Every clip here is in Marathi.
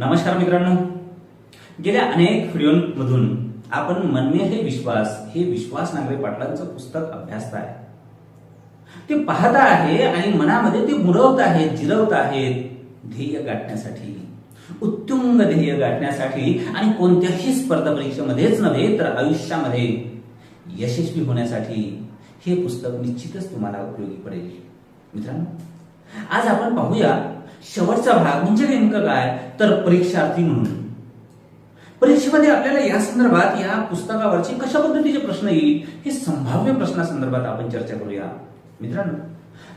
नमस्कार मित्रांनो. गेल्या अनेक व्हिडिओमधून आपण म्हणणे हे विश्वास हे विश्वास नांगरे पाटलांचं पुस्तक अभ्यासत आहे. ते पाहत आहे आणि मनामध्ये ते मुरवत आहेत जिरवत आहेत. ध्येय गाठण्यासाठी उत्तुंग ध्येय गाठण्यासाठी आणि कोणत्याही स्पर्धा परीक्षेमध्येच नव्हे तर आयुष्यामध्ये यशस्वी होण्यासाठी हे पुस्तक निश्चितच तुम्हाला उपयोगी पडेल. मित्रांनो आज आपण पाहूया शेवटचा भाग म्हणजे नेमकं काय? तर परीक्षार्थी म्हणून. परीक्षेमध्ये आपल्याला या संदर्भात या पुस्तकावरचे कशा पद्धतीचे प्रश्न येईल हे संभाव्य प्रश्नासंदर्भात आपण चर्चा करूया. मित्रांनो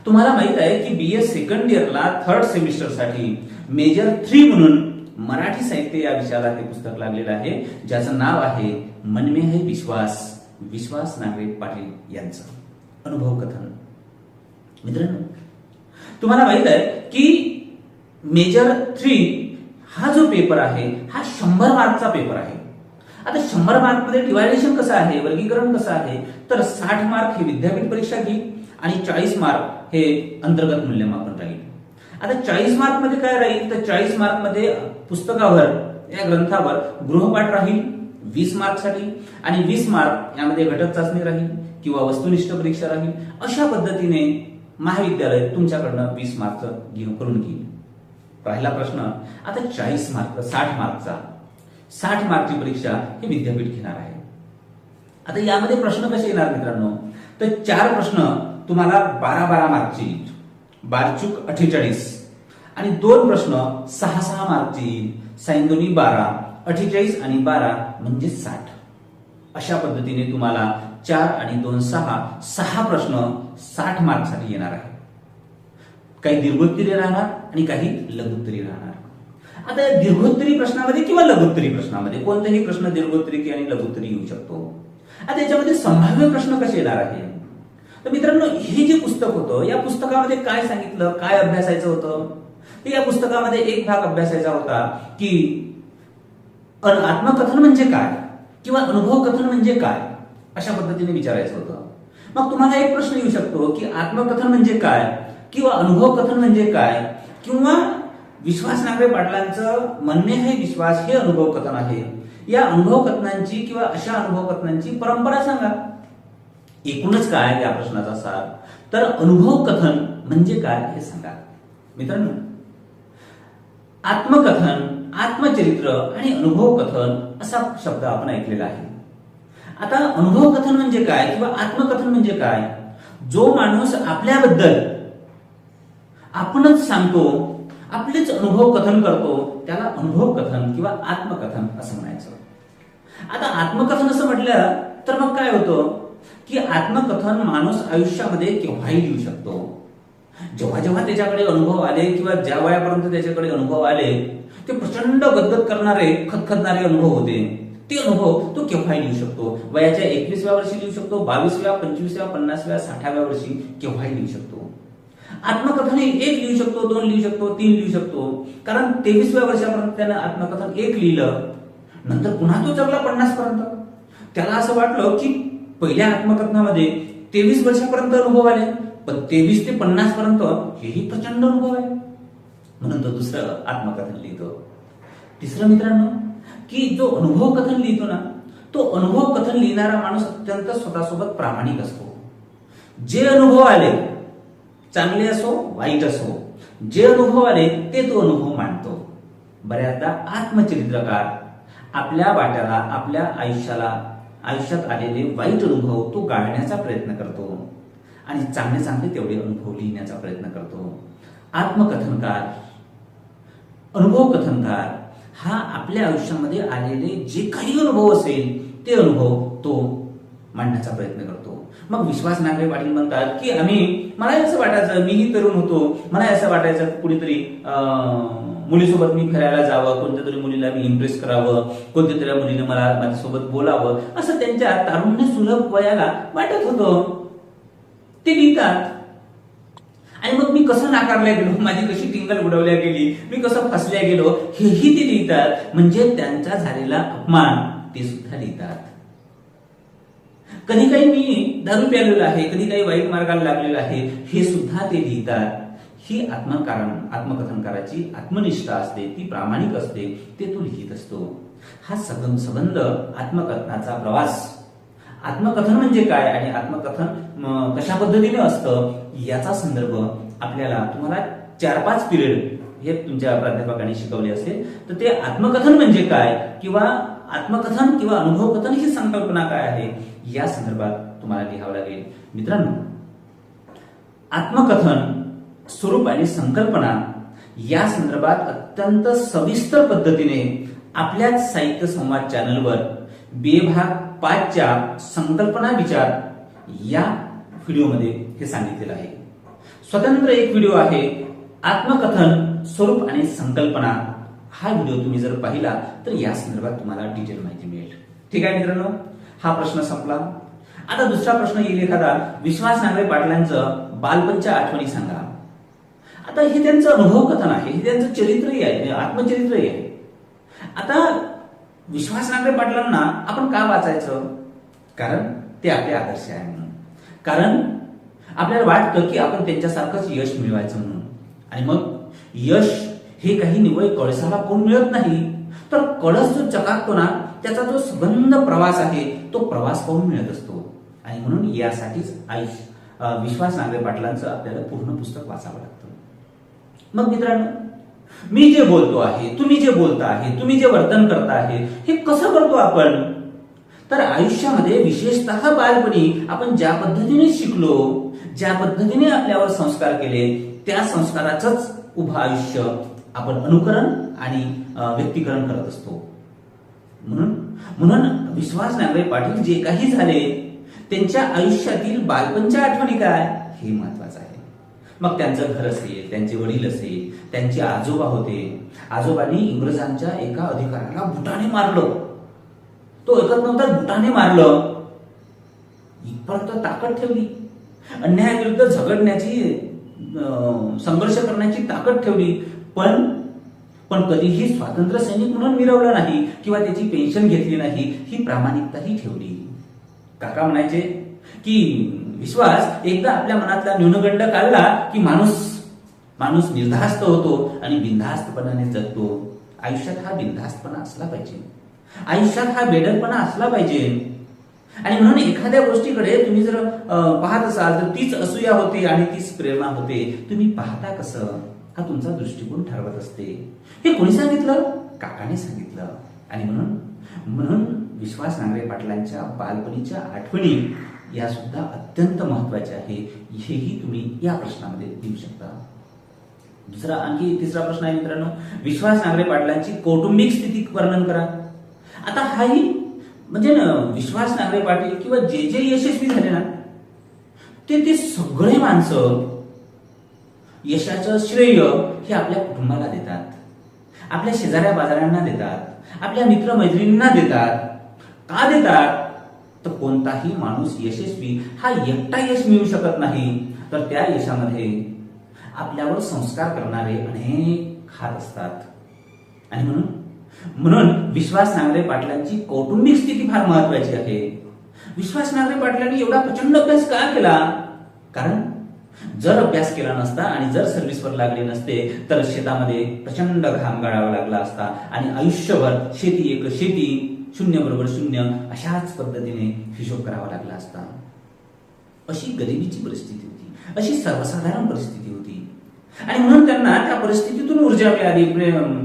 तुम्हाला माहीत आहे की बी एस सेकंड इयरला थर्ड सेमिस्टरसाठी मेजर थ्री म्हणून मराठी साहित्य या विषयाला हे पुस्तक लागलेलं आहे. ज्याचं नाव आहे मनमे है विश्वास विश्वास नागरे पाटील यांचं अनुभव कथन. मित्रांनो तुम्हाला माहीत आहे की मेजर थ्री हा जो पेपर आहे हा शंभर मार्कचा पेपर आहे. आता शंभर मार्कमध्ये डिवायडेशन कसं आहे वर्गीकरण कसं आहे तर साठ मार्क हे विद्यापीठ परीक्षा घेईल आणि चाळीस मार्क हे अंतर्गत मूल्यमापन राहील. आता चाळीस मार्कमध्ये काय राहील तर चाळीस मार्कमध्ये पुस्तकावर या ग्रंथावर गृहपाठ राहील वीस मार्कसाठी आणि वीस मार्क यामध्ये घटक चाचणी राहील किंवा वस्तुनिष्ठ परीक्षा राहील. अशा पद्धतीने महाविद्यालय तुमच्याकडनं वीस मार्क घेऊन करून घेईल. पहिला प्रश्न आता चाळीस मार्क साठ मार्कचा. साठ मार्कची परीक्षा हे विद्यापीठ घेणार आहे. आता यामध्ये प्रश्न कसे येणार मित्रांनो? तर चार प्रश्न तुम्हाला बारा बारा मार्कची बारचूक अठ्ठेचाळीस. आणि दोन प्रश्न सहा सहा मार्कची साईन दोन्ही बारा अठ्ठेचाळीस आणि बारा म्हणजे साठ. अशा पद्धतीने तुम्हाला चार आणि दोन सहा सहा प्रश्न साठ मार्कसाठी येणार आहे काही दीर्घोत्तरी राहणार आणि काही लघुत्तरी राहणार. आता या दीर्घोत्तरी प्रश्नामध्ये किंवा लघुत्तरी प्रश्नामध्ये कोणताही प्रश्न दीर्घोत्तरी की आणि लघुत्तरी येऊ शकतो. आता याच्यामध्ये संभाव्य प्रश्न कसे येणार आहे तर मित्रांनो हे जे पुस्तक होतं या पुस्तकामध्ये काय सांगितलं काय अभ्यासायचं होतं? तर या पुस्तकामध्ये एक भाग अभ्यासायचा होता की आत्मकथन म्हणजे काय किंवा अनुभव कथन म्हणजे काय? अशा पद्धतीने विचारायचं होतं. मग तुम्हाला एक प्रश्न येऊ शकतो की आत्मकथन म्हणजे काय? किंवा अनुभव कथन म्हणजे काय? किंवा विश्वास नागरे पाटलांचं म्हणणे हे विश्वास हे अनुभव कथन आहे. या अनुभव कथनांची किंवा अशा अनुभव कथनांची परंपरा सांगा. एकूणच काय या प्रश्नाचा सार? तर अनुभव कथन म्हणजे काय हे सांगा. मित्रांनो आत्मकथन आत्मचरित्र आणि अनुभव कथन असा शब्द आपण ऐकलेला आहे. आता अनुभव कथन म्हणजे काय किंवा आत्मकथन म्हणजे काय? जो माणूस आपल्याबद्दल आपणच सांगतो आपलेच अनुभव कथन करतो त्याला अनुभव कथन किंवा आत्मकथन असं म्हणायचं. आता आत्मकथन असं म्हटलं तर मग काय होतं? की आत्मकथन माणूस आयुष्यामध्ये केव्हाही लिहू शकतो. जेव्हा जेव्हा त्याच्याकडे अनुभव आले किंवा ज्या वयापर्यंत त्याच्याकडे अनुभव आले ते प्रचंड गदगद करणारे खतखतणारे अनुभव होते. ते अनुभव तो केव्हाही लिहू शकतो. वयाच्या एकवीसव्या वर्षी लिहू शकतो बावीसव्या पंचवीसव्या पन्नासव्या साठाव्या वर्षी केव्हाही लिहू शकतो. आत्मकथन हे एक लिहू शकतो दोन लिहू शकतो तीन लिहू शकतो. कारण तेवीसव्या वर्षापर्यंत त्यानं आत्मकथन एक लिहिलं नंतर पुन्हा तो जगला पन्नास पर्यंत त्याला असं वाटलं की पहिल्या आत्मकथनामध्ये तेवीस वर्षापर्यंत अनुभव आले पण तेवीस ते पन्नास पर्यंत हेही प्रचंड अनुभव आहे. म्हणून तो दुसरं आत्मकथन लिहितो. तिसरं मित्रांनो की जो अनुभव कथन लिहितो ना तो अनुभव कथन लिहिणारा माणूस अत्यंत स्वतःसोबत प्रामाणिक असतो. जे अनुभव आले चांगले असो वाईट असो जे अनुभव आले ते तो अनुभव मांडतो बऱ्याचदा आत्मचरित्रकार आपल्या वाट्याला आपल्या आयुष्याला आयुष्यात आलेले वाईट अनुभव तो गाळण्याचा प्रयत्न करतो. आणि चांगले चांगले तेवढे अनुभव लिहिण्याचा प्रयत्न करतो. आत्मकथनकार अनुभव कथनकार हा आपल्या आयुष्यामध्ये आलेले जे काही अनुभव असेल ते अनुभव तो मांडण्याचा प्रयत्न करतो. मग विश्वास नागरे पाटील म्हणतात की आम्ही मला असं वाटायचं मीही तरुण होतो. मला असं वाटायचं कुणीतरी अं, मुलीसोबत मी फिरायला जावं कोणत्या तरी मुलीला मी इम्प्रेस करावं कोणत्या तरी मुलीने मला माझ्यासोबत बोलावं. असं त्यांच्या तारुण्य सुलभ वयाला वाटत होतं. ते लिहितात. आणि मग मी कसं नाकारल्या गेलो? माझी कशी टिंगल उडवल्या गेली? मी कसं फसल्या गेलो? हेही ते लिहितात. म्हणजे त्यांचा झालेला अपमान ते सुद्धा लिहितात. कधी काही मी दारू प्यालेलो आहे कधी काही वाईट मार्गाला लागलेलो आहे हे सुद्धा ते लिहितात. ही आत्मकारण आत्मकथनकाराची आत्मनिष्ठा असते ती प्रामाणिक असते ते तो लिहित असतो. हा सगम संबंध आत्मकथनाचा प्रवास. आत्मकथन म्हणजे काय आणि आत्मकथन कशा पद्धतीने असतं याचा संदर्भ आपल्याला तुम्हाला चार पाच पिरियड हे तुमच्या प्राध्यापकांनी शिकवले असेल. तर ते आत्मकथन म्हणजे काय किंवा आत्मकथन किंवा अनुभवकथन ही संकल्पना काय आहे? या संदर्भात तुम्हाला लिहावं लागेल. मित्रांनो आत्मकथन स्वरूप आणि संकल्पना या संदर्भात अत्यंत सविस्तर पद्धतीने आपल्याच साहित्य संवाद चॅनलवर बेभाग पाचच्या संकल्पना विचार या व्हिडिओमध्ये हे सांगितलेलं आहे. स्वतंत्र एक व्हिडिओ आहे आत्मकथन स्वरूप आणि संकल्पना. हा व्हिडिओ तुम्ही जर पाहिला तर या संदर्भात तुम्हाला डिटेल माहिती मिळेल. ठीक आहे मित्रांनो? हा प्रश्न संपला. आता दुसरा प्रश्न येईल एखादा विश्वास नांगरे पाटलांचं बालपणच्या आठवणी सांगा. आता हे त्यांचं अनुभव कथन आहे हे त्यांचं चरित्रही आहे आत्मचरित्रही आहे. आता विश्वास नांगरे पाटलांना आपण का वाचायचं? कारण ते आपले आदर्श आहे म्हणून. कारण आपल्याला वाटतं की आपण त्यांच्यासारखंच यश मिळवायचं म्हणून. आणि मग यश हे काही निवळ कळसाला कोण मिळत नाही. तर कळस जो चकाकतो ना त्याचा जो सुगंध प्रवास आहे तो प्रवास पाहून मिळत असतो. आणि म्हणून यासाठीच आयुष्य विश्वास नांगरे पाटलांचं आपल्याला पूर्ण पुस्तक वाचावं लागतं. मग मित्रांनो मी जे बोलतो आहे तुम्ही जे बोलता आहे तुम्ही जे वर्तन करता आहे हे कसं करतो आपण? तर आयुष्यामध्ये विशेषतः बालपणी आपण ज्या पद्धतीने शिकलो ज्या पद्धतीने आपल्यावर संस्कार केले त्या संस्काराचंच उभं आयुष्य आपण अनुकरण आणि व्यक्तीकरण करत असतो. म्हणून म्हणून विश्वास नांगरे पाटील जे काही झाले त्यांच्या आयुष्यातील बालपणच्या आठवणी काय हे महत्वाचं आहे. मग त्यांचं घर असेल त्यांचे वडील असेल त्यांचे आजोबा होते आजोबांनी इंग्रजांच्या एका अधिकाऱ्याला बुटाने मारलं. तो ऐकत नव्हता बुटाने मारलं. इथपर्यंत ताकद ठेवली. अन्यायाविरुद्ध झगडण्याची संघर्ष करण्याची ताकद ठेवली. पण पण कधीही स्वातंत्र्य सैनिक म्हणून मिरवलं नाही किंवा त्याची पेन्शन घेतली नाही ही प्रामाणिकताही ठेवली. काका म्हणायचे की विश्वास एकदा आपल्या मनातला न्यूनगंड काढला की माणूस माणूस निर्धास्त होतो आणि बिनधास्तपणाने जगतो. आयुष्यात हा बिनधास्तपणा असला पाहिजे. आयुष्यात हा बेडरपणा असला पाहिजे. आणि म्हणून एखाद्या गोष्टीकडे तुम्ही जर पाहत असाल तर तीच असूया होते आणि तीच प्रेरणा होते. तुम्ही पाहता कसं? हा तुमचा दृष्टिकोन ठरवत असते? हे कोणी सांगितलं? काकाने सांगितलं. आणि म्हणून म्हणून विश्वास नांगरे पाटलांच्या बालपणीच्या आठवणी या सुद्धा अत्यंत महत्त्वाच्या आहे हेही तुम्ही या प्रश्नामध्ये देऊ शकता. दुसरा आणखी तिसरा प्रश्न आहे मित्रांनो. विश्वास नांगरे पाटलांची कौटुंबिक स्थिती वर्णन करा. आता हाही म्हणजे ना विश्वास नांगरे पाटील किंवा जे जे यशस्वी झाले ना ते ते सगळे माणसं यशाचं श्रेय हे आपल्या कुटुंबाला देतात. आपल्या शेजाऱ्या बाजाऱ्यांना देतात. आपल्या मित्रमैत्रिणींना देतात. का देतात? तर कोणताही माणूस यशस्वी हा एकटा यश मिळू शकत नाही. तर त्या यशामध्ये आपल्यावर संस्कार करणारे अनेक हात असतात. आणि म्हणून म्हणून विश्वास नांगरे पाटलांची कौटुंबिक स्थिती फार महत्वाची आहे. विश्वास नांगरे पाटलांनी एवढा प्रचंड अभ्यास का केला? कारण जर अभ्यास केला नसता आणि जर सर्व्हिसवर लागले नसते तर शेतामध्ये प्रचंड घाम गाळावा लागला असता. आणि आयुष्यभर शेती एक शेती शून्य बरोबर शून्य अशाच पद्धतीने हिशोब करावा लागला असता. अशी गरिबीची परिस्थिती होती. अशी सर्वसाधारण परिस्थिती होती. आणि म्हणून त्यांना त्या परिस्थितीतून ऊर्जा मिळाली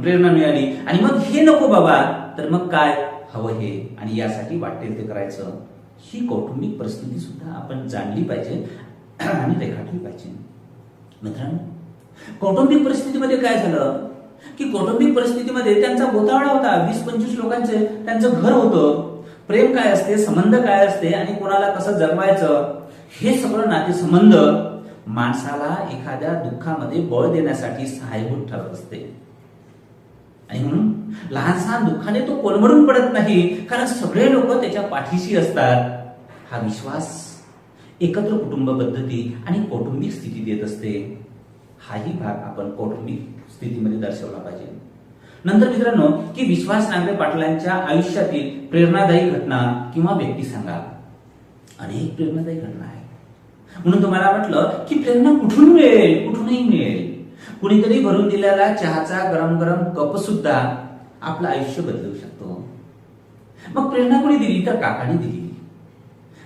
प्रेरणा मिळाली. आणि मग हे नको बाबा तर मग काय? हवं हे. आणि यासाठी वाटेल ते करायचं. ही कौटुंबिक परिस्थिती सुद्धा आपण जाणली पाहिजे. आणि रेखाटली पाहिजे. मित्रांनो कौटुंबिक परिस्थितीमध्ये काय झालं? की कौटुंबिक परिस्थितीमध्ये त्यांचा गोतावळा होता. वीस पंचवीस लोकांचे त्यांचं घर होतं. प्रेम काय असते? संबंध काय असते? आणि कोणाला कसं जगवायचं? हे सगळं नातेसंबंध माणसाला एखाद्या दुःखामध्ये बळ देण्यासाठी सहाय्यभूत ठरत असते. आणि म्हणून लहान सहान दुःखाने तो कोलमडून पडत नाही. कारण सगळे लोक त्याच्या पाठीशी असतात. हा विश्वास एकत्र कुटुंब पद्धती आणि कौटुंबिक स्थिती देत असते. हाही भाग आपण कौटुंबिक स्थितीमध्ये दर्शवला पाहिजे. नंतर मित्रांनो की विश्वास नांगरे पाटलांच्या आयुष्यातील प्रेरणादायी घटना किंवा व्यक्ती सांगा. अनेक प्रेरणादायी घटना आहे म्हणून तुम्हाला म्हटलं की प्रेरणा कुठून मिळेल? कुठूनही मिळेल. कुणीतरी भरून दिलेला चहाचा गरम गरम कप सुद्धा आपलं आयुष्य बदलू शकतो. मग प्रेरणा कोणी दिली? तर काकाने दिली.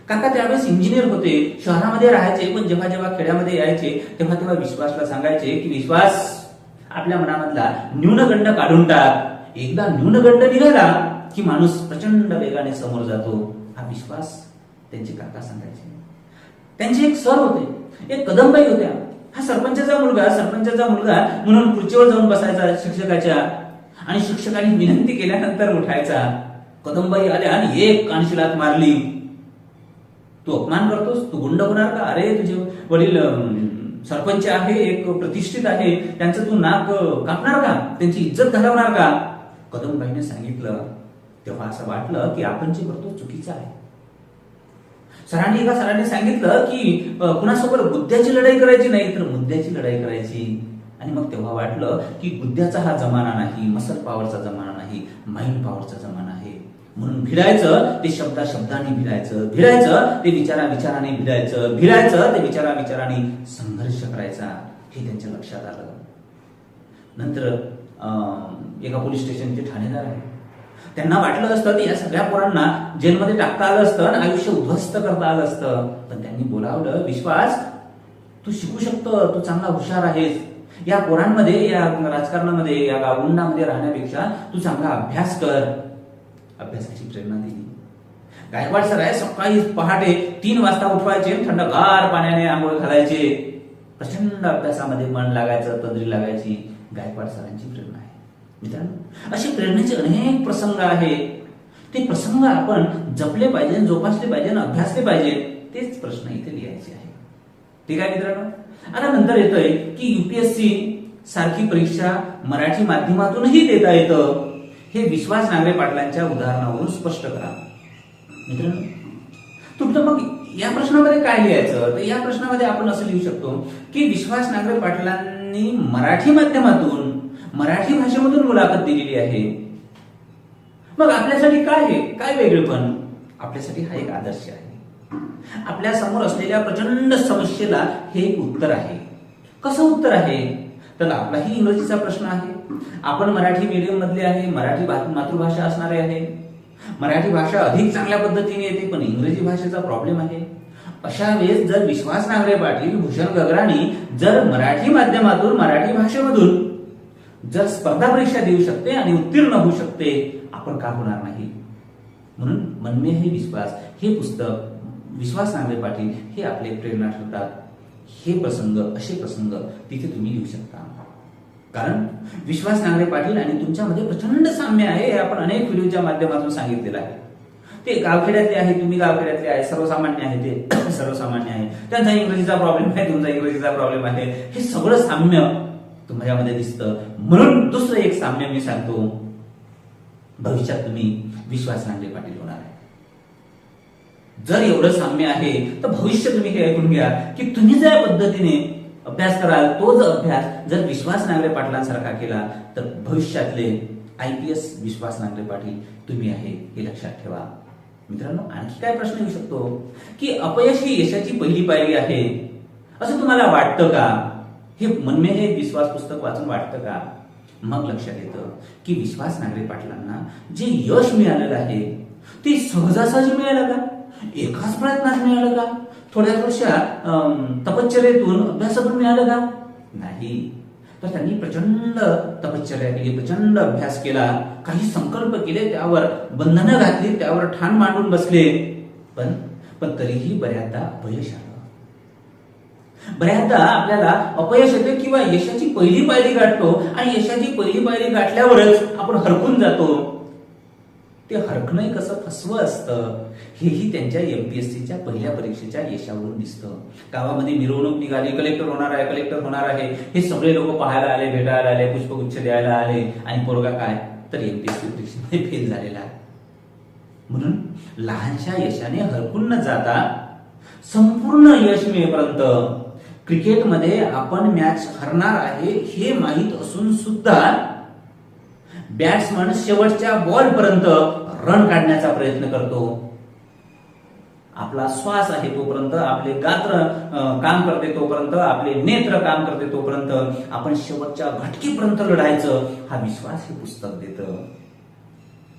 काका त्यावेळेस इंजिनियर होते शहरामध्ये राहायचे पण जेव्हा जेव्हा खेड्यामध्ये यायचे तेव्हा तेव्हा विश्वासला सांगायचे की विश्वास आपल्या मनामधला न्यूनगंड काढून टाक. एकदा न्यूनगंड निघाला की माणूस प्रचंड वेगाने समोर जातो. हा विश्वास त्यांचे काका सांगायचे. त्यांचे एक सर होते एक कदमबाई होत्या. हा सरपंचाचा मुलगा सरपंचाचा मुलगा म्हणून खुर्चीवर जाऊन बसायचा शिक्षकाच्या आणि शिक्षकांनी विनंती केल्यानंतर उठायचा. कदमबाई आल्या आणि एक कानशिलात मारली. तू अपमान करतोस? तू गुंड होणार का? अरे तुझे वडील सरपंच आहे एक प्रतिष्ठित आहे त्यांचं तू नाक कापणार का? त्यांची इज्जत घालवणार का? कदमबाईने सांगितलं तेव्हा असं वाटलं की आपण जे करतो चुकीचं आहे. सरांनी एका सरांनी सांगितलं की कुणासोबत बुद्ध्याची लढाई करायची नाही तर मुद्द्याची लढाई करायची. आणि मग तेव्हा वाटलं की बुद्ध्याचा हा जमाना नाही मसल पॉवरचा जमाना नाही माइंड पॉवरचा जमाना म्हणून भिडायचं ते शब्दा शब्दाने भिडायचं. भिडायचं ते विचारा विचाराने भिडायचं. भिडायचं ते विचारा विचाराने संघर्ष करायचा. हे त्यांच्या लक्षात आलं. नंतर अं, एका पोलीस स्टेशनचे ठाणेदार आहे त्यांना वाटलं असतं की या सगळ्या पोरांना जेलमध्ये टाकता आलं असतं आणि आयुष्य उद्ध्वस्त करता आलं असतं. पण त्यांनी बोलावलं विश्वास तू शिकू शकतो तू चांगला हुशार आहेस. या पोरांमध्ये या राजकारणामध्ये या गावगुंडामध्ये राहण्यापेक्षा तू चांगला अभ्यास कर. अभ्यासाची प्रेरणा दिली. गायकवाड सर आहे सकाळी पहाटे तीन वाजता उठवायचे थंडगार पाण्याने आंघोळ घालायचे. प्रचंड अभ्यासामध्ये मन लागायचं तंद्री लागायची. गायकवाड सरांची प्रेरणा आहे. मित्रांनो असे प्रेरणेचे अनेक प्रसंग आहेत. ते प्रसंग आपण जपले पाहिजे जोपासले पाहिजे आणि अभ्यासले पाहिजे तेच प्रश्न इथे लिहायचे आहे ठीक आहे मित्रांनो? आता नंतर येतोय की युपीएससी सारखी परीक्षा मराठी माध्यमातूनही देता येतं. हे विश्वास नांगरे पाटलांच्या उदाहरणावरून स्पष्ट करा. मित्रांनो तुमचं मग या प्रश्नामध्ये काय लिहायचं? तर या प्रश्नामध्ये आपण असं लिहू शकतो की विश्वास नांगरे पाटलांनी मराठी माध्यमातून मराठी भाषेमधून मुलाखत दिलेली आहे. मग आपल्यासाठी काय आहे? काय वेगळेपण आपल्यासाठी हा एक आदर्श आहे. आपल्यासमोर असलेल्या प्रचंड समस्येला हे एक उत्तर आहे. कसं उत्तर आहे? तर आपलाही इंग्रजीचा प्रश्न आहे. आपण मराठी मीडियम मधले आहे मराठी मातृभाषा असणारे आहे. मराठी भाषा अधिक चांगल्या पद्धतीने येते पण इंग्रजी भाषेचा प्रॉब्लेम आहे. अशा वेळेस जर विश्वास नांगरे पाटील भूषण गगराणी जर मराठी माध्यमातून मराठी भाषेमधून जर स्पर्धा परीक्षा देऊ शकते आणि उत्तीर्ण होऊ शकते आपण का होणार नाही? म्हणून मनमे हे विश्वास. हे पुस्तक विश्वास नांगरे पाटील हे आपले प्रेरणा ठरतात हे प्रसंग असे प्रसंग तिथे तुम्ही लिहू शकता. कारण विश्वास नांगरे पाटील आणि तुमच्यामध्ये प्रचंड साम्य आहे हे आपण अनेक व्हिडिओच्या माध्यमातून सांगितलेलं आहे. ते गावखेड्यातले आहे तुम्ही गावखेड्यातले आहे सर्वसामान्य आहे ते सर्वसामान्य आहे. त्यांचा इंग्रजीचा प्रॉब्लेम आहे तुमचा इंग्रजीचा प्रॉब्लेम आहे. हे सगळं साम्य तुम्हाला दिसतं. म्हणून दुसरं एक साम्य मी सांगतो. भविष्यात तुम्ही विश्वास नांगरे पाटील होणार आहे. जर एवढं साम्य आहे तर भविष्य तुम्ही हे ऐकून घ्या की तुम्ही ज्या पद्धतीने अभ्यास कराल तो जर अभ्यास जर विश्वास नांगरे पाटलांसारखा केला तर भविष्यातले I P S Vishwas Nangare Patil तुम्ही आहे हे लक्षात ठेवा. मित्रांनो आणखी काय प्रश्न येऊ शकतो? की अपयश ही यशाची पहिली पायरी आहे. असं तुम्हाला वाटतं का? हे मनमे हे विश्वास पुस्तक वाचून वाटतं का? मग लक्षात येतं की विश्वास नांगरे पाटलांना जे यश मिळालेलं आहे ते सहजासहजी मिळालं का? एकाच प्रयत्नात मिळालं का? थोड्या थोड्याशा तपश्चर्यातून अभ्यासातून मिळालं का? नाही. तर त्यांनी प्रचंड तपश्चर्या केली प्रचंड अभ्यास केला. काही संकल्प केले त्यावर बंधनं घातली त्यावर ठाण मांडून बसले. पण पण तरीही बऱ्याचदा अपयश आलं. बऱ्याचदा आपल्याला अपयश येते किंवा यशाची पहिली पायरी गाठतो आणि यशाची पहिली पायरी गाठल्यावरच आपण हरकून जातो. ते हरकणंही कसं फसवं असतं हेही त्यांच्या एमपीएससीच्या पहिल्या परीक्षेच्या यशावरून दिसतं. गावामध्ये मिरवणूक निघाली कलेक्टर होणार आहे कलेक्टर होणार आहे. हे सगळे लोक पाहायला आले भेटायला आले पुष्पगुच्छ द्यायला आले. आणि पोरगा काय? तर एमपीएससी परीक्षेमध्ये फेल झालेला आहे. म्हणून लहानशा यशाने हरकून न जाता संपूर्ण यश मिळेपर्यंत क्रिकेटमध्ये आपण मॅच हरणार आहे हे माहीत असून सुद्धा बॅट्समन शेवटच्या बॉल पर्यंत रन काढण्याचा प्रयत्न करतो. आपला श्वास आहे तोपर्यंत आपले गात्र काम करते तोपर्यंत आपले नेत्र काम करते तोपर्यंत आपण शेवटच्या घटकेपर्यंत लढायचं हा विश्वास हे पुस्तक देतं.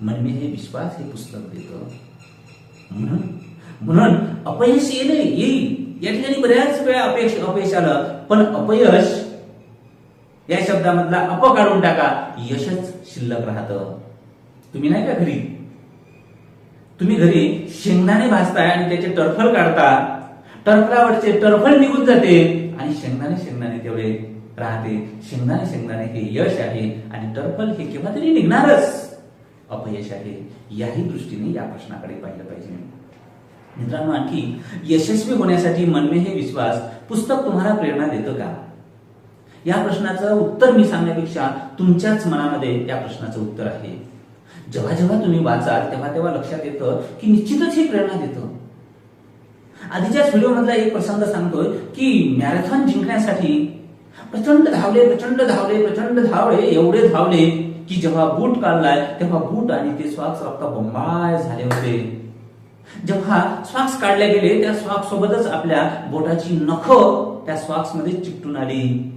म्हणणे हे विश्वास हे पुस्तक देतं. म्हणून म्हणून अपयश येणे येईल. या ठिकाणी बऱ्याच वेळा अपयश अपयश आलं पण अपयश या शब्दामधला अप काढून टाका. यशच शिल्लक राहतं. तुम्ही नाही का घरी? तुम्ही घरी शेंगदाणे भाजताय आणि त्याचे टरफल काढता. टरफलावरचे टरफल निघून जाते आणि शेंगदाणे शेंगदाणे तेवढे राहते. शेंगदाणे शेंगदाणे हे यश आहे आणि टरफल हे केव्हा तरी निघणारच अपयश आहे. याही दृष्टीने या प्रश्नाकडे पाहिलं पाहिजे. मित्रांनो आणखी यशस्वी होण्यासाठी मनमे हे विश्वास पुस्तक तुम्हाला प्रेरणा देतं का? या प्रश्नाचं उत्तर मी सांगण्यापेक्षा तुमच्याच मनामध्ये त्या प्रश्नाचं उत्तर आहे. जेव्हा जेव्हा तुम्ही वाचाल तेव्हा तेव्हा लक्षात येतं की निश्चितच ही प्रेरणा देतं. आधीच्याच व्हिडिओमधला एक प्रसंग सांगतोय की मॅरेथॉन जिंकण्यासाठी प्रचंड धावले प्रचंड धावले प्रचंड धावले एवढे धावले की जेव्हा बूट काढलाय तेव्हा बूट आणि ते स्वाक्स आपला बंबाळ झाले होते. जेव्हा स्वाक्स काढले गेले त्या स्वाक्स सोबतच आपल्या बोटाची नख त्या स्वाक्समध्ये चिकटून आली.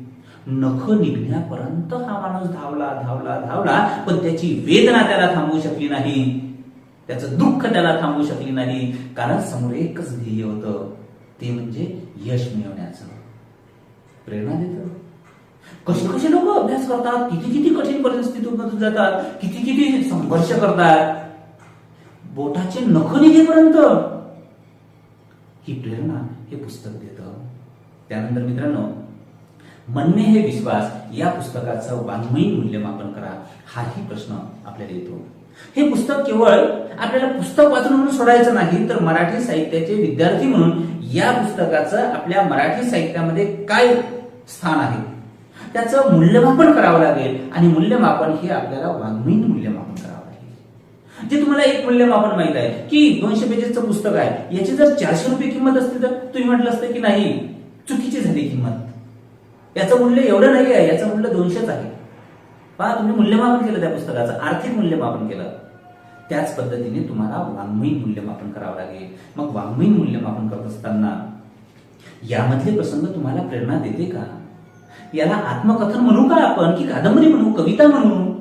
नख निघण्यापर्यंत हा माणूस धावला धावला धावला पण त्याची वेदना त्याला थांबवू शकली नाही. त्याचं दुःख त्याला थांबवू शकली नाही. कारण समोर एकच ध्येय होतं. ते म्हणजे यश मिळवण्याचं. प्रेरणा देतं. कसे कसे लोक अभ्यास करतात? किती किती कठीण परिस्थितीतून जातात? किती किती संघर्ष करतात? बोटाचे नख निघेपर्यंत ही प्रेरणा हे पुस्तक देतं. त्यानंतर मित्रांनो म्हणणे हे विश्वास या पुस्तकाचं वाङ्मयीन मूल्यमापन करा हाही प्रश्न आपल्याला येतो. हे पुस्तक केवळ आपल्याला पुस्तक वाचून म्हणून सोडायचं नाही तर मराठी साहित्याचे विद्यार्थी म्हणून या पुस्तकाचं आपल्या मराठी साहित्यामध्ये काय स्थान आहे? त्याचं मूल्यमापन करावं लागेल आणि मूल्यमापन हे आपल्याला वाङ्मयीन मूल्यमापन करावं लागेल. जे तुम्हाला एक मूल्यमापन माहीत आहे की दोनशे पेजेसचं पुस्तक आहे याची जर चारशे रुपये किंमत असते तर तुम्ही म्हटलं असतं की नाही चुकीची झाली किंमत. याचं मूल्य एवढं नाही आहे याचं मूल्य दोनशेच आहे. पहा तुम्ही मूल्यमापन केलं त्या पुस्तकाचं आर्थिक मूल्यमापन केलं. त्याच पद्धतीने तुम्हाला वाङ्मयीन मूल्यमापन करावं लागेल. मग वाङ्मयीन मूल्यमापन करत असताना यामधले प्रसंग तुम्हाला प्रेरणा देते का? याला आत्मकथन म्हणू का आपण? की कादंबरी म्हणू कविता म्हणू?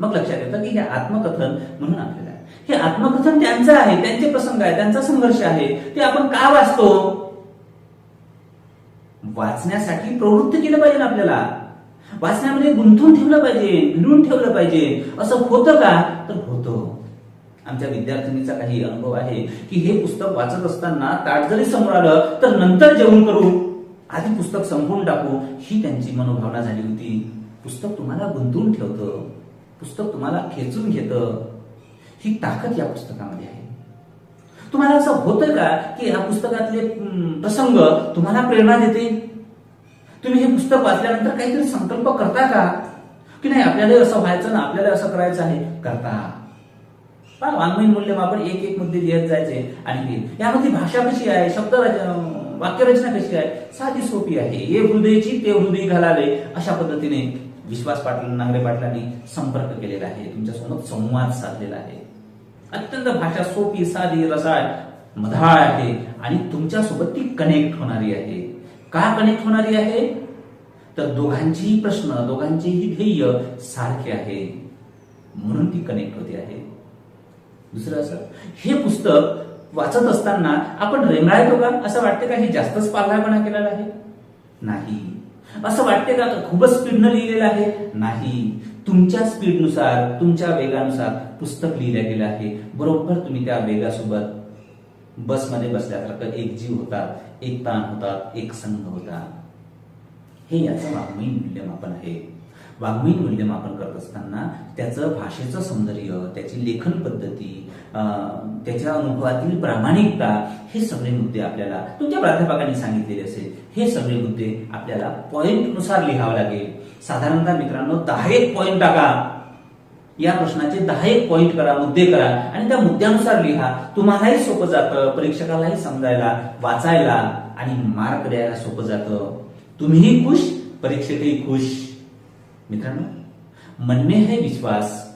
मग लक्षात येतं की हे आत्मकथन म्हणून आपल्याला हे आत्मकथन त्यांचं आहे त्यांचे प्रसंग आहे त्यांचा संघर्ष आहे. ते आपण का वाचतो? वाचण्यासाठी प्रवृत्त केलं पाहिजे आपल्याला. वाचण्यामध्ये गुंतून ठेवलं पाहिजे भिडून ठेवलं पाहिजे. असं होतं का? तर होतं. आमच्या विद्यार्थिनीचा काही अनुभव आहे की हे पुस्तक वाचत असताना ताट जरी समोर आलं तर नंतर जेवण करू. आधी पुस्तक संपवून टाकू. ही त्यांची मनोभावना झाली होती. पुस्तक तुम्हाला गुंतवून ठेवतं. पुस्तक तुम्हाला खेचून घेतं. ही ताकद या पुस्तकामध्ये आहे. तुम्हाला असं होतं का की या पुस्तकातले प्रसंग तुम्हाला प्रेरणा देते? तुम्ही हे पुस्तक वाचल्यानंतर काहीतरी संकल्प करता का? की नाही आपल्याला असं व्हायचं ना आपल्याला असं करायचं आहे करता. वाङ्मयीन मूल्यमापन एक एक मुद्दे लिहित जायचे आणि यामध्ये भाषा कशी आहे शब्द वाक्यरचना कशी आहे साधी सोपी आहे. हे हृदयची ते हृदय घालावे अशा पद्धतीने विश्वास पाटील नांगरे पाटलांनी संपर्क केलेला आहे. तुमच्यासोबत संवाद साधलेला आहे. अत्यंत भाषा सोपी साधी रसाळ मधाळ आहे. आणि तुमच्यासोबत ती कनेक्ट होणारी आहे. का कनेक्ट होणारी आहे? तर दोघांचेही प्रश्न दोघांचेही ध्येय सारखे आहे. म्हणून ती कनेक्ट होते आहे. दुसरं असं हे पुस्तक वाचत असताना आपण रेंगाळतो का? असं वाटते का? हे जास्तच पालघापणा केलेला आहे? नाही. असं वाटते का? खूपच स्पीडनं लिहिलेलं आहे? नाही. तुमच्या स्पीडनुसार तुमच्या वेगानुसार पुस्तक लिहिलं गेलं आहे बरोबर तुम्ही त्या वेगासोबत बसमध्ये बसल्यासारखं एक जीव होतात एक ताण होतात एक संघ होता हे याचं वाङ्मयीन मूल्यमापन आहे. वाङ्मयीन मूल्यमापन करत असताना त्याचं भाषेचं सौंदर्य त्याची लेखन पद्धती त्याच्या अनुभवातील प्रामाणिकता हे सगळे मुद्दे आपल्याला तुमच्या प्राध्यापकांनी सांगितलेले असेल. हे सगळे मुद्दे आपल्याला पॉईंटनुसार लिहावं लागेल. साधारणतः मित्रांनो दहा एक पॉईंट टाका या प्रश्नाचे दहा एक पॉईंट करा मुद्दे करा. आणि त्या मुद्द्यानुसार लिहा. तुम्हालाही सोपं जातं परीक्षकालाही समजायला वाचायला आणि मार्क द्यायला सोपं जातं. तुम्हीही खुश परीक्षकही खुश. मित्रांनो मनमे हे विश्वास.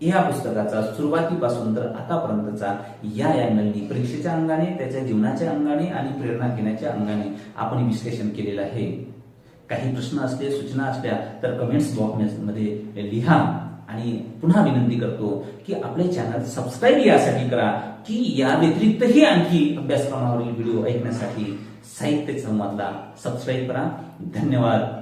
या पुस्तकाचा सुरुवातीपासून तर आतापर्यंतचा या अँगलनी परीक्षेच्या अंगाने त्याच्या जीवनाच्या अंगाने आणि प्रेरणा घेण्याच्या अंगाने आपण विश्लेषण केलेलं आहे. काही प्रश्न असले सूचना असल्या तर कमेंट्स बॉक्समध्ये लिहा. आणि पुन्हा विनंती करतो की आपले चॅनल सबस्क्राईब यासाठी करा की या व्यतिरिक्तही आणखी अभ्यासक्रमावरील व्हिडिओ ऐकण्यासाठी साहित्य संवादला सबस्क्राईब करा. धन्यवाद.